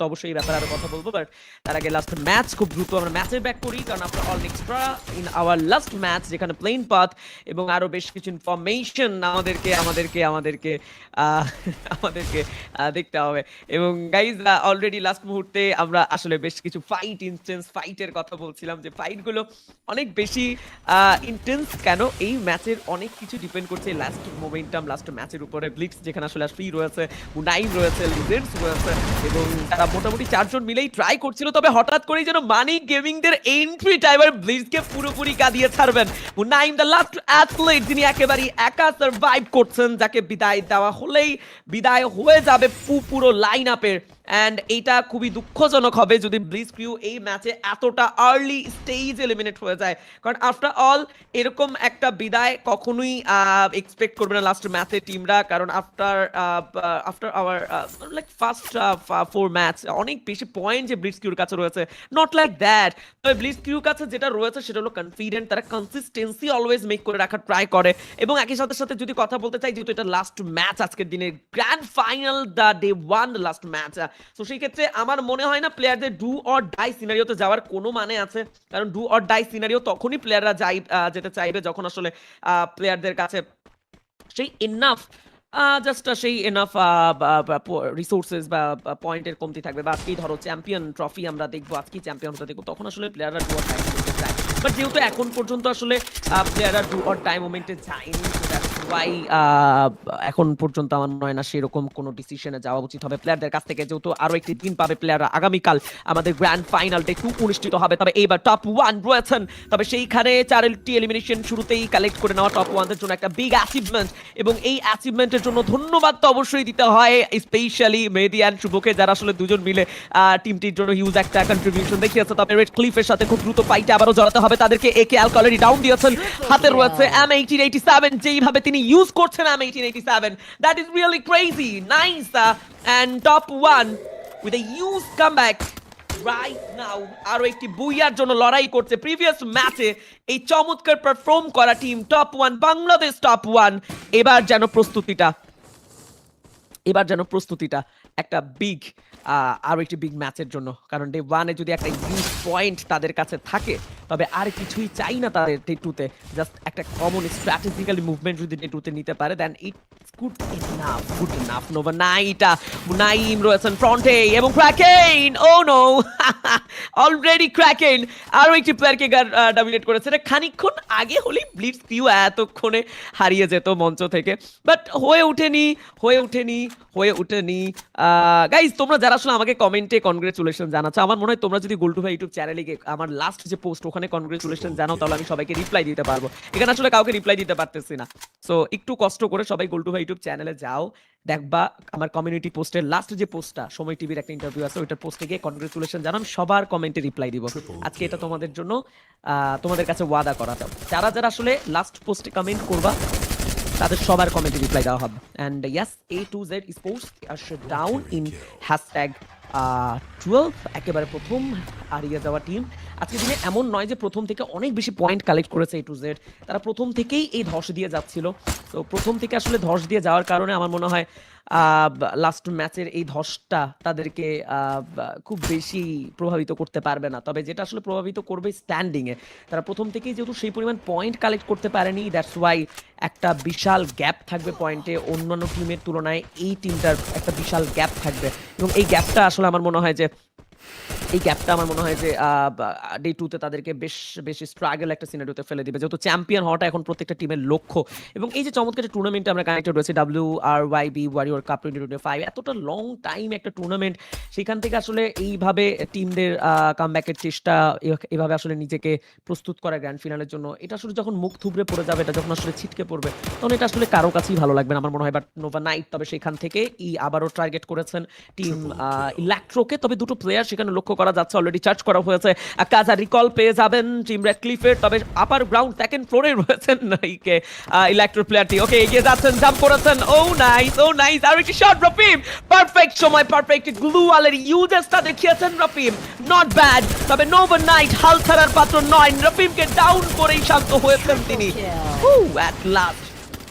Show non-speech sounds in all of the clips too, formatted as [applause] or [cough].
তো অবশ্যই এই ব্যাপারে আরও কথা বলব বাট তার আগে লাস্ট ম্যাচ খুব দ্রুত আমরা ম্যাচে ব্যাক করি, কারণ আপনার all extra in our last match যেখানে প্লেন পাথ এবং আরও বেশ কিছু ইনফরমেশন আমাদেরকে আমাদেরকে আমাদেরকে আমাদেরকে দেখতে হবে। এবং গাইজ অলরেডি লাস্ট মুহূর্তে আমরা আসলে বেশ কিছু ফাইট ইনস্টেন্স ফাইটের কথা বলছিলাম, যে ফাইটগুলো অনেক বেশি ইন্টেন্স কেন? এই ম্যাচের অনেক কিছু ডিপেন্ড করছে লাস্ট মোমেন্টাম লাস্ট ম্যাচের উপরে। ব্লিক্স যেখানে আসলে ফ্রি রয়েছে নাইন রয়েছে লিজেন্ডস রয়েছে এবং তারা মোটামুটি চারজন মিলেই ট্রাই করছিল, তবে হঠাৎ করেই যেন মানি গেমিংদের এন্ট্রি টাইবার ব্লিজকে পুরোপুরি কাঁদিয়ে ছাড়বেন। নাইম দ্য লাস্ট অ্যাথলেট যিনি একেবারেই একা সার্ভাইভ করছেন, যাকে বিদায় দেওয়া হলেই, বিদায় হয়ে যাবে পুরো লাইন আপের অ্যান্ড এইটা খুবই দুঃখজনক হবে যদি ব্লিজ ক্রিউ এই ম্যাচে এতটা আর্লি স্টেজ এলিমিনেট হয়ে যায়। কারণ আফটার অল এরকম একটা বিদায় কখনোই এক্সপেক্ট করবে না লাস্ট ম্যাচে টিমরা কারণ after after our like first four match অনেক বেশি পয়েন্ট যে ব্লিজ কিউর কাছে রয়েছে। নট লাইক দ্যাট তবে ব্লিজ কিউর কাছে যেটা রয়েছে সেটা হলো কনফিডেন্ট তারা কনসিস্টেন্সি অলওয়েজ মেক করে রাখার ট্রাই করে। এবং একই সাথে সাথে যদি কথা বলতে চাই, যেহেতু এটা লাস্ট ম্যাচ আজকের দিনে grand final the day one last match তো সেই ক্ষেত্রে আমার মনে হয় না প্লেয়ারদের ডু অর ডাই সিনারিওতে যাওয়ার কোনো মানে আছে। কারণ ডু অর ডাই সিনারিও তখনই প্লেয়াররা যাই যেতে চাইবে যখন আসলে প্লেয়ারদের কাছে সেই এনাফ জাস্ট সেই এনাফ রিসোর্সেস বা পয়েন্টের কমতি থাকবে। বা, আজকেই ধরো চ্যাম্পিয়ন ট্রফি আমরা দেখব, আজকেই চ্যাম্পিয়ন হতে দেখব, তখন আসলে প্লেয়াররা ডু অর করতে চায় বাট যেহেতু এখন পর্যন্ত আসলে প্লেয়াররা ডু অর টাইম মোমেন্টে যায়নি ওয়াই এখন পর্যন্ত আমার হয় না সেরকম কোনো ডিসিশনে যাওয়া উচিত হবে। প্লেয়ারদের কাছ থেকে যেহেতু আরও একটি দিন পাবে প্লেয়াররা আগামীকাল আমাদের গ্র্যান্ড ফাইনাল ডে টু অনুষ্ঠিত হবে। তবে এইবার টপ ওয়ান রয়েছেন। তবে সেইখানে চারটি এলিমিনেশন শুরুতেই কালেক্ট করে নেওয়া টপ ওয়ানদের জন্য একটা বিগ অ্যাচিভমেন্ট এবং এই অ্যাচিভমেন্টের জন্য ধন্যবাদ তো অবশ্যই দিতে হয় স্পেশালি মেহেদি অ্যান্ড শুভকে যারা আসলে দুজন মিলে টিমটির জন্য হিউজ একটা কন্ট্রিবিউশন দেখিয়েছে। তবে রেড ক্লিফের সাথে খুব দ্রুত ফাইটে আবারও জড়াতে হবে। তাদেরকে একে অলরেডি ডাউন দিয়েছেন। হাতে রয়েছে এম এইটিন এইটি সেভেন যেইভাবে তিনি ইউজ করছেন M eighteen eighty seven that is really crazy nice and top one with a use come back right now আরও একটি বুইয়ার জন্য লড়াই করছে। প্রিভিয়াস ম্যাচে এই চমৎকার পারফর্ম করা team top one Bangladesh top one এবার যেন প্রস্তুতিটা, এবার যেন প্রস্তুতিটা একটা বিগ আরও একটি বিগ ম্যাচের জন্য। কারণ ডে ওয়ানে যদি একটা ইউজ পয়েন্ট তাদের কাছে থাকে তবে আর কিছুই চাই না তাদের ডে টুতে জাস্ট একটা কমন স্ট্র্যাটেজিক্যালি মুভমেন্ট যদি ডে টুতে নিতে পারে then it good enough good enough Nova নাইটা Naim রয়েছেন ফ্রন্টে এবং ক্র্যাকেন ও নো অলরেডি ক্র্যাকেন আরও একটি প্লেয়ারকে ডমিনেট করেছে। এটা খানিকক্ষণ আগে হলেই ব্লিটস কিউ এতক্ষণে হারিয়ে যেত মঞ্চ থেকে। বাট হয়ে ওঠেনি হয়ে ওঠেনি হয়ে ওঠেনি। গাইজ তোমরা যারা আসলে আমাকে কমেন্টে কনগ্রেচুলেশন জানাচ্ছ, আমার মনে হয় তোমরা যদি গোল্টু ভাই ইউটিউব চ্যানেলে গিয়ে আমার লাস্ট যে পোস্ট ওখানে কনগ্রেচুলেশন জানাও তাহলে আমি সবাইকে রিপ্লাই দিতে পারব। এখানে আসলে কাউকে রিপ্লাই দিতে পারতেছি না। সো একটু কষ্ট করে সবাই গোল্টু ভাই ইউটিউব চ্যানেলে যাও দেখবা আমার কমিউনিটি পোস্টের লাস্ট যে পোস্টটা সময় টিভির একটা ইন্টারভিউ আছে ওইটার পোস্টে গিয়ে কনগ্রেচুলেশন জানাম সবার কমেন্টে রিপ্লাই দিব। আজকে এটা তোমাদের জন্য তোমাদের কাছে ওয়াদা করা যাও যারা যারা আসলে লাস্ট পোস্টে কমেন্ট করবা তাদের সবার কমেন্টে রিপ্লাই দেওয়া হবে। And yes A to Z sports are down in hashtag twelve একেবারে প্রথম হারিয়ে যাওয়া টিম আজকে দিনে এমন নয় যে প্রথম থেকে অনেক বেশি পয়েন্ট কালেক্ট করেছে এ টু জেড তারা প্রথম থেকেই এই ধস দিয়ে যাচ্ছিল। তো প্রথম থেকে আসলে ধস দিয়ে যাওয়ার কারণে আমার মনে হয় লাস্ট ম্যাচের এই ধসটা তাদেরকে খুব বেশি প্রভাবিত করতে পারবে না। তবে যেটা আসলে প্রভাবিত করবে স্ট্যান্ডিংয়ে তারা প্রথম থেকেই যেহেতু সেই পরিমাণ পয়েন্ট কালেক্ট করতে পারেনি দ্যাটস ওয়াই একটা বিশাল গ্যাপ থাকবে পয়েন্টে অন্যান্য টিমের তুলনায় এই টিমটার একটা বিশাল গ্যাপ থাকবে। এবং এই গ্যাপটা আসলে আমার মনে হয় যে এই গ্যাপটা আমার মনে হয় যে ডে টুতে তাদেরকে বেশ বেশি স্ট্রাগল একটা সিনারিওতে ফেলে দিবে। যেহেতু চ্যাম্পিয়ন হওয়াটা এখন প্রত্যেকটা টিমের লক্ষ্য। এবং এই যে চমৎকার টুর্নামেন্টে আমরা কানেক্টেড রয়েছে W R Y B warrior cup twenty twenty five এতটা লং টাইম একটা টুর্নামেন্ট সেখান থেকে আসলে এইভাবে টিমদের কামব্যাকের চেষ্টা এভাবে আসলে নিজেকে প্রস্তুত করা গ্র্যান্ড ফিনালের জন্য এটা আসলে যখন মুখ থুবড়ে পড়ে যাবে এটা যখন আসলে ছিটকে পড়বে তখন এটা আসলে কারও কাছেই ভালো লাগবে না আমার মনে হয়। বাট নোভা নাইট তবে সেখান থেকে ই আবারও টার্গেট করেছেন টিম ইলেকট্রোকে তবে দুটো প্লেয়ার সেখানে লক্ষ্য করা যাচ্ছে অলরেডি চার্জ করা হয়েছে। কাজা রিকল পেয়ে যাবেন টিম ক্লিফের তবে আপার গ্রাউন্ড সেকেন্ড ফ্লোরে রয়েছেন নাইকে ইলেকট্রো প্লেয়ারটি ওকে এগিয়ে যাচ্ছেন জাম্প করেছেন। ও নাইস ও নাইস আর একটি শট রফিম। পারফেক্ট সময় পারফেক্ট গ্লু ওয়ালের ইউজেসটা দেখিয়েছেন রফিম। নট ব্যাড তবে নোভা নাইট হাল ছাড়ার পাত্র নয়। রফিমকে ডাউন করেই শান্ত হয়েছেন তিনি। ও অ্যাট লাস্ট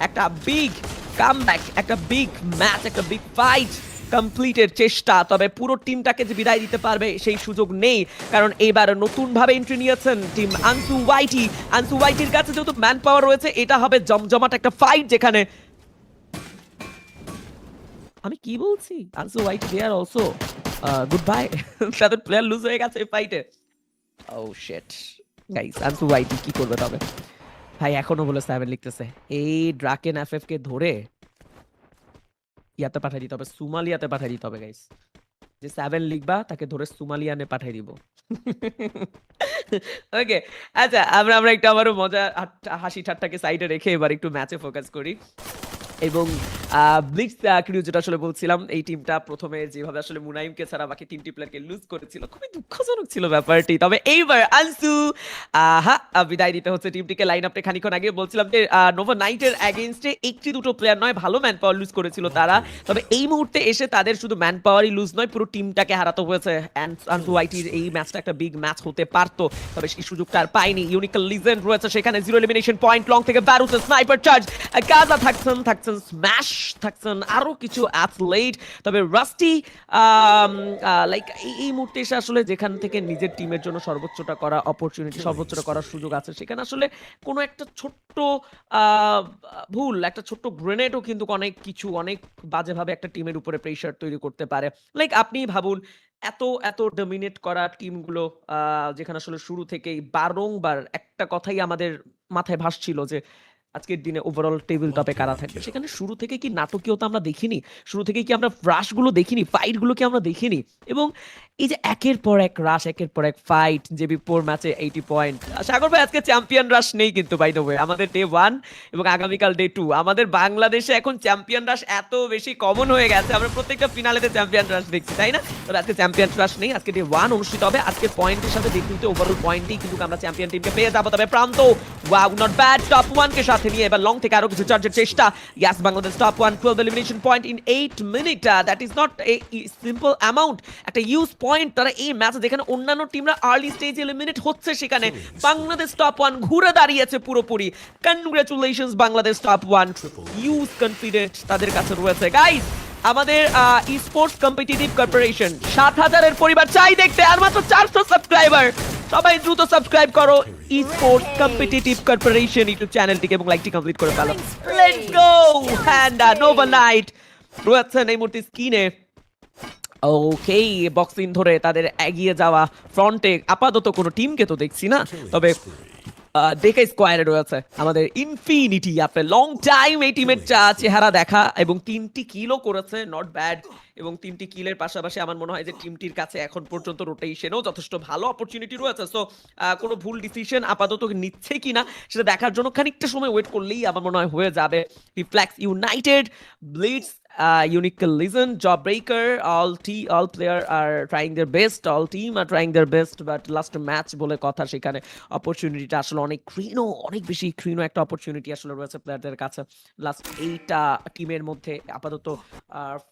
একটা বিগ কামব্যাক একটা বিগ ম্যাচ একটা বিগ ফাইট কমপ্লিটের চেষ্টা, তবে পুরো টিমটাকে যে বিদায় দিতে পারবে সেই সুযোগ নেই, কারণ এবার নতুন ভাবে এন্ট্রি নিয়েছেন টিম আনসু ওয়াইটি। আনসু ওয়াইটির কাছে যেহেতু ম্যান পাওয়ার রয়েছে, এটা হবে জমজমাট একটা ফাইট যেখানে আমি কি বলছি? আনসু YT they are also good by তাদের প্লেয়ার লুজ হয়ে গেছে ফাইটে ও শিট গাইস আনসু ওয়াইটি কি করবে তবে? ভাই, এখনও বলে সেভেন লিখতেছে। এই ড্রাকেন এফএফ কে ধরে ইয়াতে পাঠাই দিতে হবে, সুমালিয়াতে পাঠাই দিতে হবে গাইস যে সেভেন লিখবা, তাকে ধরে সুমালিয়ানে পাঠিয়ে দিব। [laughs] ওকে আচ্ছা আমরা আমরা একটু আবারও মজা হাসি ঠাট্টাকে সাইডে রেখে এবার একটু ম্যাচে ফোকাস করি। এবং ক্রিউ যেটা আসলে বলছিলাম, এই টিমটা প্রথমে যেভাবে আসলে মুনাইমকে ছাড়া বাকি তিনটি প্লেয়ারকে লুজ করেছিল, খুবই দুঃখজনক ছিল ব্যাপারটি। তবে এইবার আনসু আহা বিদায় হচ্ছে টিমটিকে লাইন আপনি খানিক্ষণ আগে বলছিলাম যে নাইটের অ্যাগেনস্টে একটি দুটো প্লেয়ার নয়, ভালো ম্যান পাওয়ার লুজ করেছিল তারা। তবে এই মুহূর্তে এসে তাদের শুধু ম্যান পাওয়ারই লুজ নয়, পুরো টিমটাকে হারাতে হয়েছে। আনসু ওয়াইটির এই ম্যাচটা একটা বিগ ম্যাচ হতে পারতো, তবে সেই সুযোগটা আর লিজেন্ড রয়েছে সেখানে জিরো এলিমিনেশন পয়েন্ট লং থেকে বারুতে স্নাইপার চার্জ গাজা থাকছেন থাকছেন স্ম্যাশ থাকছেন আরও কিছু অ্যাথলেট তবে রাস্টি লাইক এই মুহূর্তে এসে আসলে যেখান থেকে নিজের টিমের জন্য সর্বোচ্চটা করা অপরচুনিটি সর্বোচ্চটা করার সুযোগ আছে সেখানে আসলে কোনো একটা ছোট্ট ভুল একটা ছোট্ট গ্রেনেডও কিন্তু অনেক কিছু অনেক বাজেভাবে একটা টিমের উপরে প্রেশার তৈরি করতে পারে। লাইক আপনি ভাবুন এত এত ডমিনেট করা টিমগুলো আহ, যেখানে আসলে শুরু থেকেই বারংবার একটা কথাই আমাদের মাথায় ভাসছিল যে আজকের দিনে ওভারঅল টেবিল টপে কারা থাকবে সেখানে শুরু থেকে কি নাটকীয়তা আমরা দেখিনি শুরু থেকে কি আমরা রাশগুলো দেখিনি ফাইটগুলো কি আমরা দেখিনি? এবং এই যে একের পর এক রাশ একের পর এক ফাইট যে বিপোর ম্যাচে এইটি পয়েন্ট সাগর ভাই আজকে চ্যাম্পিয়ন রাশ নেই কিন্তু বাই দ্য ওয়ে আমাদের ডে ওয়ান এবং আগামীকাল ডে টু আমাদের বাংলাদেশে এখন চ্যাম্পিয়ন রাশ এত বেশি কমন হয়ে গেছে আমরা প্রত্যেকটা ফিনালেতে চ্যাম্পিয়ন রাশ দেখছি তাই না? তবে আজকে চ্যাম্পিয়ন রাশ নেই আজকে ডে ওয়ান অনুষ্ঠিত হবে আজকে পয়েন্টের সাথে দেখতে ওভারঅল পয়েন্টই কিন্তু আমরা চ্যাম্পিয়ন টিমকে পেয়ে যাব। তবে Pranto wow not bad top one কে সাথে নিয়ে এবার লং থেকে আরও কিছু চার্জের চেষ্টা। Yes Bangladesh top one twelve elimination point in eight minute that is not a simple amount একটা ইউজ পয়েন্ট তারা এই ম্যাচে যেখানে অন্যান্য টিমরা আর্লি স্টেজ এলিমিনেট হচ্ছে সেখানে বাংলাদেশ টপ ওয়ান ঘুরে দাঁড়িয়েছে পুরোপুরি। Congratulations Bangladesh top one use confident তাদের কাছে রয়েছে। গাইস আমাদের স্পোর্টস কম্পিটিটিভ কর্পোরেশন সাত হাজারের পরিবার চাই দেখতে আর মাত্র চারশো সাবস্ক্রাইবার সবাই দ্রুত সাবস্ক্রাইব করো। ই কম্পিটিটিভ কর্পোরেশন ইউটিউব চ্যানেলটিকে এবং লাইকটি কমপ্লিট করে ফেলো। Let's go hand Nova Knight রয়েছেন এই মুহূর্তে স্কিনে ওকে বক্সিং ধরে তাদের এগিয়ে যাওয়া ফ্রন্টে আপাতত কোনো টিমকে তো দেখছি না। তবে স্কোয়ারে রয়েছে আমাদের ইনফিনিটি লং টাইম এই টিমের চেহারা দেখা এবং তিনটি কিলও করেছে নট ব্যাড এবং তিনটি কিলের পাশাপাশি আমার মনে হয় যে টিমটির কাছে এখন পর্যন্ত রোটেশনেও যথেষ্ট ভালো অপরচুনিটি রয়েছে। সো কোনো ভুল ডিসিশন আপাতত নিচ্ছে কিনা সেটা দেখার জন্য খানিকটা সময় ওয়েট করলেই আমার মনে হয় হয়ে যাবে। Reflex united bleeds uh, unique collision, jawbreaker. All t all player are trying their best. All team are trying their best. But last match বলে কথা সেখানে অপরচুনিটিটা আসলে অনেক ক্রিনো অনেক বেশি ক্রিনো একটা অপরচুনিটি আসলে রয়েছে প্লেয়ারদের কাছে লাস্ট এইটা টিমের মধ্যে আপাতত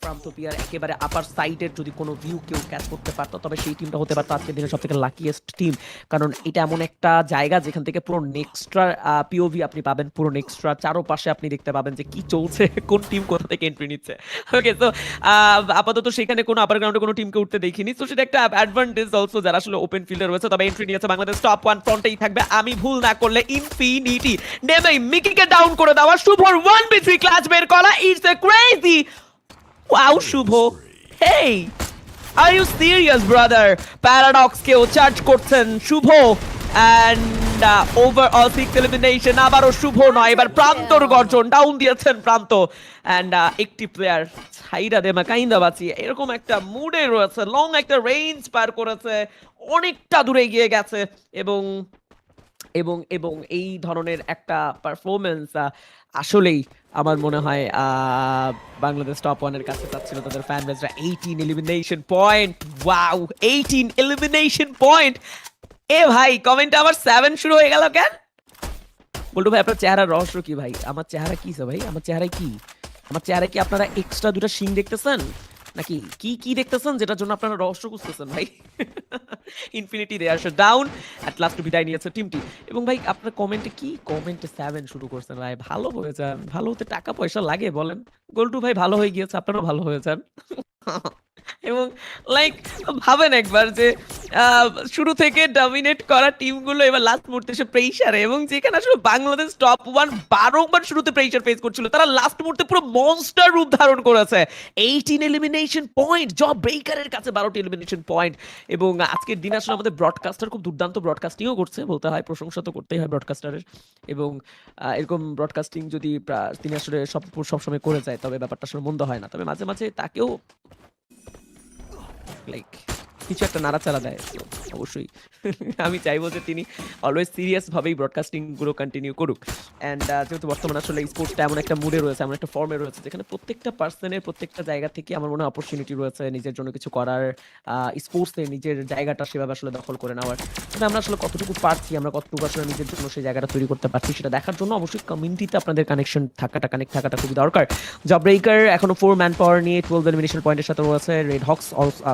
ফ্রামটোপিয়ার একেবারে আপার সাইডের যদি কোনো ভিউ কেউ ক্যাচ করতে পারতো তবে সেই টিমটা হতে পারতো আজকের দিনে সব থেকে লাকিয়েস্ট টিম কারণ এটা এমন একটা জায়গা যেখান থেকে পুরো নেক্সট্রা পিওভি আপনি পাবেন পুরো নেক্সট্রা চারোপাশে আপনি দেখতে পাবেন যে কি চলছে কোন টিম কোথা থেকে এন্ট্রি নিচ্ছে [laughs] ওকে তো আপাতত সেখানে কোনো আপার গ্রাউন্ডে কোনো টিমকে উঠতে দেখিনি। তো সেটা একটা অ্যাডভান্টেজ অলসো যারা আসলে ওপেন ফিল্ডে রয়েছে, তবে এন্ট্রি নিয়েছে বাংলাদেশ টপ ওয়ান ফ্রন্টেই থাকবে। আমি ভুল না করলে ইনফিনিটি নেমেই মিকিকে ডাউন করে দেওয়া শুভর ওয়ান বি থ্রি ক্লাচ বের করা। It's a crazy wow Shuvo. Hey are you serious brother paradox কেও চার্জ করছেন Shuvo. And overall six elimination আবারও শুভ নয়। এবার প্রান্তর গর্জন ডাউন দিয়েছেন প্রান্ত। অ্যান্ড একটি প্লেয়ার ছাইরা দেমা কাইন্দা বাঁচিয়ে এরকম একটা মুডে রয়েছে। লং একটা রেঞ্জ পার করেছে। অনেকটা দূরে গিয়ে গেছে। এবং এবং এবং এই ধরনের একটা পারফরমেন্স আসলেই আমার মনে হয় বাংলাদেশ টপ ওয়ানের কাছে চাচ্ছিল তাদের fan Besra eighteen elimination point wow eighteen elimination point এ ভাই কমেন্ট আবার সেভেন শুরু হয়ে গেল কেন? বলটু ভাই, আপনার চেহারার রহস্য কি ভাই? আমার চেহারা কি ভাই? আমার চেহারায় কি? আমার চেহারায় কি আপনারা এক্সট্রা দুটা শিং দেখতেছেন? নাকি কি কি দেখতেছেন যেটার জন্য আপনারা রহস্য খুঁজতেছেন ভাই? Infinity there down at last বিদায় নিয়েছে টিমটি এবং ভাই, আপনার কমেন্টে কি? কমেন্টে সেভেন শুরু করছেন ভাই, ভালো হয়ে যান। ভালো হতে টাকা পয়সা লাগে বলেন। গোল্টু ভাই, ভালো হয়ে গিয়েছে, আপনারাও ভালো হয়ে যান। [laughs] এবং লাইক ভাবেন একবার যে শুরু থেকে ডমিনেট করা টিমগুলো এবার লাস্ট মুহূর্তে এসে প্রেসারে এবং যেখানে আসলে বাংলাদেশ টপ ওয়ান বারংবার শুরুতে প্রেসার ফেস করছিল, তারা লাস্ট মুহূর্তে পুরো মনস্টার রূপ ধারণ করেছে। এইটিন এলিমিনেশন পয়েন্ট জব ব্রেকারের কাছে বারোটি এলিমিনেশন পয়েন্ট এবং আজকের দিন আসলে আমাদের ব্রডকাস্টার খুব দুর্দান্ত ব্রডকাস্টিংও করছে, বলতে হয়, প্রশংসা তো করতেই হয় ব্রডকাস্টারের এবং এরকম ব্রডকাস্টিং যদি তিনি আসলে সব, সবসময় করে যায়, তবে ব্যাপারটা আসলে মন্দ হয় না। তবে মাঝে মাঝে তাকেও লাইক কিছু একটা নাড়াচাড়া দেয়। অবশ্যই। আমি চাইব যে তিনি অলওয়েজ সিরিয়াস ভাবেই ব্রডকাস্টিংগুলো কন্টিনিউ করুক। অ্যান্ড যেহেতু বর্তমানে আসলে স্পোর্টসটা এমন একটা মুডে রয়েছে, এমন একটা ফর্মে রয়েছে, যেখানে প্রত্যেকটা পার্সনের প্রত্যেকটা জায়গা থেকে আমার মনে হয় অপরচুনিটি রয়েছে নিজের জন্য কিছু করার স্পোর্টসে নিজের জায়গাটা সেভাবে আসলে দখল করে নেওয়ার। তবে আমরা আসলে কতটুকু পারছি, আমরা কতটুকু আসলে নিজের জন্য সেই জায়গাটা তৈরি করতে পারছি সেটা দেখার জন্য অবশ্যই কমিউনিটিতে আপনাদের কানেকশন থাকাটা কানেক্ট থাকাটা খুবই দরকার। জব ব্রেকার এখনও ফোর ম্যান পাওয়ার নিয়ে টুয়েলভ এলিমিনেশন পয়েন্টের সাথে রয়েছে red hawks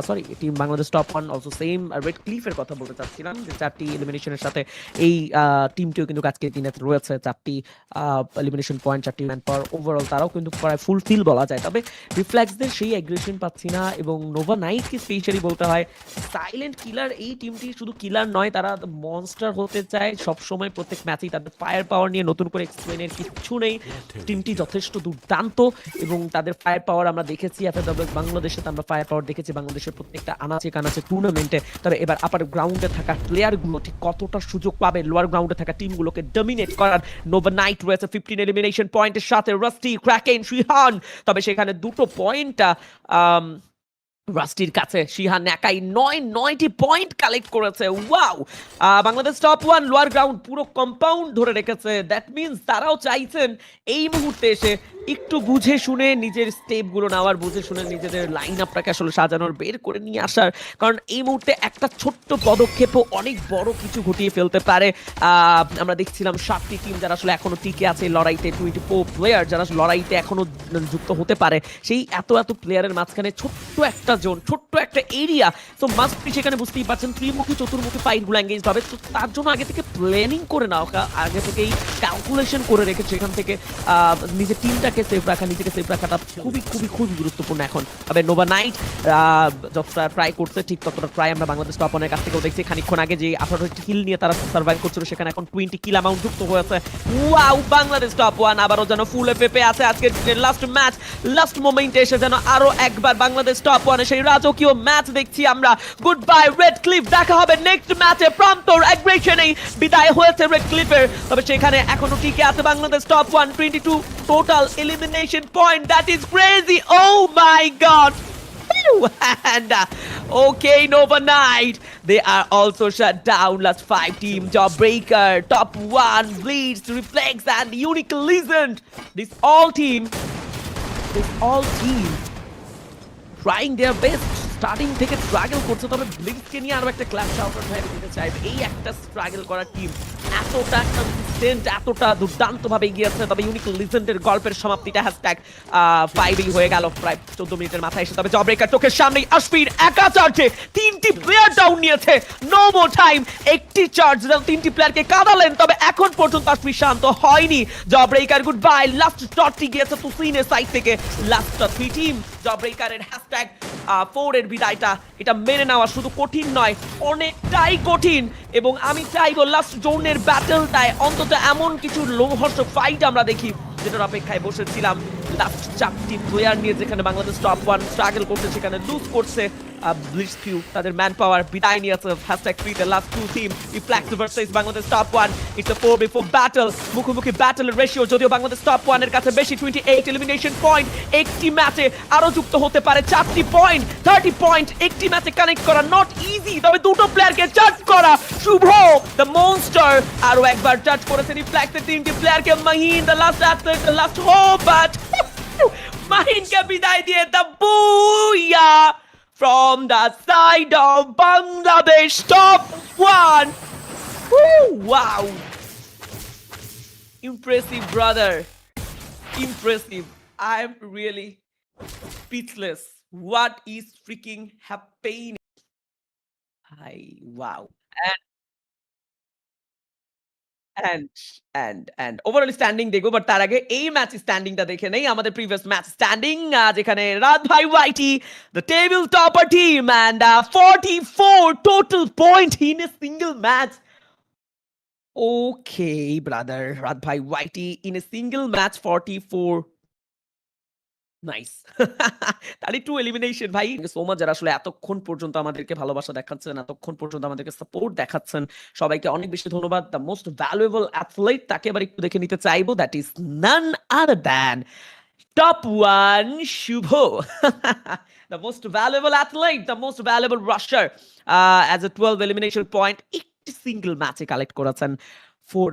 sorry team Bangladesh top one also same red ক্লিফের কথা বলতে চাচ্ছিলাম, যে চারটি এলিমিনেশনের সাথে এই টিমটিও কিন্তু আজকে দিনে রয়েছে, চারটি এলিমিনেশন পয়েন্ট চারটি ম্যান পাওয়ার ওভারঅল তারাও কিন্তু প্রায় ফুলফিল বলা যায়। তবে সেই অ্যাগ্রেশন পাচ্ছি না এবং নোভা নাইটকে স্পেশালি বলতে হয় সাইলেন্ট কিলার এই টিমটি শুধু কিলার নয়, তারা মনস্টার হতে চায়। সব সময় প্রত্যেক ম্যাচেই তাদের ফায়ার পাওয়ার নিয়ে নতুন করে এক্সপ্লেনের কিছু নেই। টিমটি যথেষ্ট দুর্দান্ত এবং তাদের ফায়ার পাওয়ার আমরা দেখেছি এফএডব্লিউ বাংলাদেশে আমরা ফায়ার পাওয়ার দেখেছি, বাংলাদেশের প্রত্যেকটা আনাচে কানাচে টুর্নামেন্টে তবে এবার আপার গ্রাউন্ডে থাকা প্লেয়ারগুলো ঠিক কতটা সুযোগ পাবে? লোয়ার গ্রাউন্ডে থাকা টিমগুলোকে ডমিনেট করার নোভা নাইট রয়েছে ফিফটিন এলিমিনেশন পয়েন্টের সাথে রাস্টি ক্র্যাকেন শ্রীহান তবে সেখানে দুটো পয়েন্টটা রাস্টির কাছে শিহান একাই নয়, নয়টি পয়েন্ট কালেক্ট করেছে। Wow Bangladesh top one lower ground পুরো কম্পাউন্ড ধরে রেখেছে। দ্যাট মিন্স তারাও চাইছেন এই মুহূর্তে এসে একটু বুঝে শুনে নিজের স্টেপগুলো নেওয়ার, বুঝে শুনে নিজেদের লাইন আপটাকে আসলে সাজানোর, বের করে নিয়ে আসার। কারণ এই মুহূর্তে একটা ছোট্ট পদক্ষেপও অনেক বড় কিছু ঘটিয়ে ফেলতে পারে। আমরা দেখছিলাম সাতটি টিম যারা আসলে এখনও টিকে আছে লড়াইতে টোয়েন্টি ফোর প্লেয়ার যারা লড়াইতে এখনও যুক্ত হতে পারে। সেই এত এত প্লেয়ারের মাঝখানে ছোট্ট একটা জোন, ছোট্ট একটা এরিয়া তো মাস্ট সেখানে বুঝতেই পারছেন, ত্রিমুখী, চতুর্মুখী ফাইটগুলো এঙ্গেজ হবে। তো তার জন্য আগে থেকে প্ল্যানিং করে নেওয়া কা- আগে থেকেই ক্যালকুলেশন করে রেখেছে সেখান থেকে নিজের টিমটাকে সেফ রাখা, নিজেকে সেফ রাখাটা খুবই খুবই খুবই গুরুত্বপূর্ণ এখন। তবে নোভা নাইট যতটা ট্রাই করছে, ঠিক ততটা ট্রাই আমরা বাংলাদেশ টপনের কাছ থেকেও দেখছি। খানিকক্ষণ আগে যে আঠারোটি কিল নিয়ে তারা সার্ভাইভ করছিল, সেখানে এখন টোয়েন্টি কিল অ্যামাউন্ট যুক্ত হয়েছে। ওয়াও বাংলাদেশ টপ ওয়ান আবারও যেন ফুলে পেপে আছে আজকের লাস্ট ম্যাচ লাস্ট মোমেন্টে এসে যেন আরও একবার বাংলাদেশ টপ ওয়ানে সেই রাজকীয় ম্যাচ দেখছি আমরা গুড বাই রেড ক্লিফ দেখা হবে নেক্সট ম্যাচে প্রান্তর অ্যাগ্রেশনেই বিদায় হয়েছে রেড ক্লিফের তবে সেখানে এখনও টিকে আছে Bangladesh top one twenty two total elimination point that is crazy oh my god and uh, okay, Nova Knight. They are also shut down. Last five team, Jawbreaker, Top One, Bleeds, Reflex, and Unique Legend. This all team, this all team trying their best starting থেকে struggle করছে, তবে ব্লিঙ্ককে নিয়ে আরও একটা class outer ভাই দিতে চাইবে এই একটা স্ট্রাগল করা টিম এতটা কনসিস্টেন্ট এতটা দুর্দান্ত ভাবে এগিয়ে তবে ইউনিক লিজেন্ডের গল্পের সমাপ্তিটা হ্যাশট্যাগ ফাইভই হয়ে গেল। প্রায় চোদ্দ মিনিটের মাথায় এসে তবে জবরেকার চোখের সামনেই আশফির একা চার্জে তিনটি প্লেয়ার ডাউন নিয়েছে। নো মো টাইম একটি চার্জ তিনটি প্লেয়ারকে কাঁদালেন, তবে এখন পর্যন্ত আশফির শান্ত হয়নি। জবরেকার গুড বাই লাস্ট শটটি গিয়েছে তুসিনের সাইড থেকে। লাস্ট থ্রি টিম জবরেকারের হ্যাশট্যাগ ফোর এর বিদায়টা এটা মেনে নেওয়া শুধু কঠিন নয়, অনেকটাই কঠিন। এবং আমি চাইব লাস্ট জোনের ব্যাটেলটায় অন্তত এমন কিছু লোমহর্ষক ফাইট আমরা দেখি, যেটার অপেক্ষায় বসেছিলাম। লাস্ট প্লেয়ার নিয়ে যেখানে বাংলাদেশ টপ ওয়ান স্ট্রাগল করছে, সেখানে লুজ করছে ব্লিচ কিউ তাদের ম্যান পাওয়ার বিদায় নিয়েছে। Hashtag three the last two team reflex versus Bangladesh top one it's a four before battle মুখোমুখি ব্যাটলের রেশিও যদিও বাংলাদেশ টপ ওয়ানের কাছে বেশি টোয়েন্টি এইট এলিমিনেশন পয়েন্ট একটি ম্যাচে আরও যুক্ত হতে পারে চারটি পয়েন্ট থার্টি পয়েন্ট একটি ম্যাচে কানেক্ট করা নট ইজি তবে দুটো প্লেয়ারকে চার্জ করা শুভ দ্য মনস্টার আরও একবার চার্জ করেছে রিফ্লেক্সের তিনটি প্লেয়ারকে Mahin the last last hope [laughs] Mine can be the idea the booyah from the side of Bangladesh. Top one. Woo, wow. Impressive, brother. Impressive. I'm really speechless. What is freaking happening? I wow. And and and and overall standing দেখব but তার আগে এই match স্ট্যান্ডিংটা দেখে নেই। আমাদের previous match standing যেখানে রাত ভাই YT the table topper team and forty four total point in a single match okay brother রাত ভাই YT in a single match forty four nice [laughs] তাহলে টু এলিমিনেশন ভাই। সো মাচ যারা আসলে এতক্ষণ পর্যন্ত আমাদেরকে ভালোবাসা দেখাচ্ছেন, এতক্ষণ পর্যন্ত আমাদেরকে সাপোর্ট দেখাচ্ছেন। সবাইকে অনেক বেশি ধন্যবাদ। দ্য মোস্ট ভ্যালুয়েবল অ্যাথলেট তাকে এবার একটু দেখে নিতে চাইব that is none other than top one Shuvo the most valuable athlete the most valuable rusher as a twelve elimination point একটি সিঙ্গেল ম্যাচে কালেক্ট করেছেন ফোর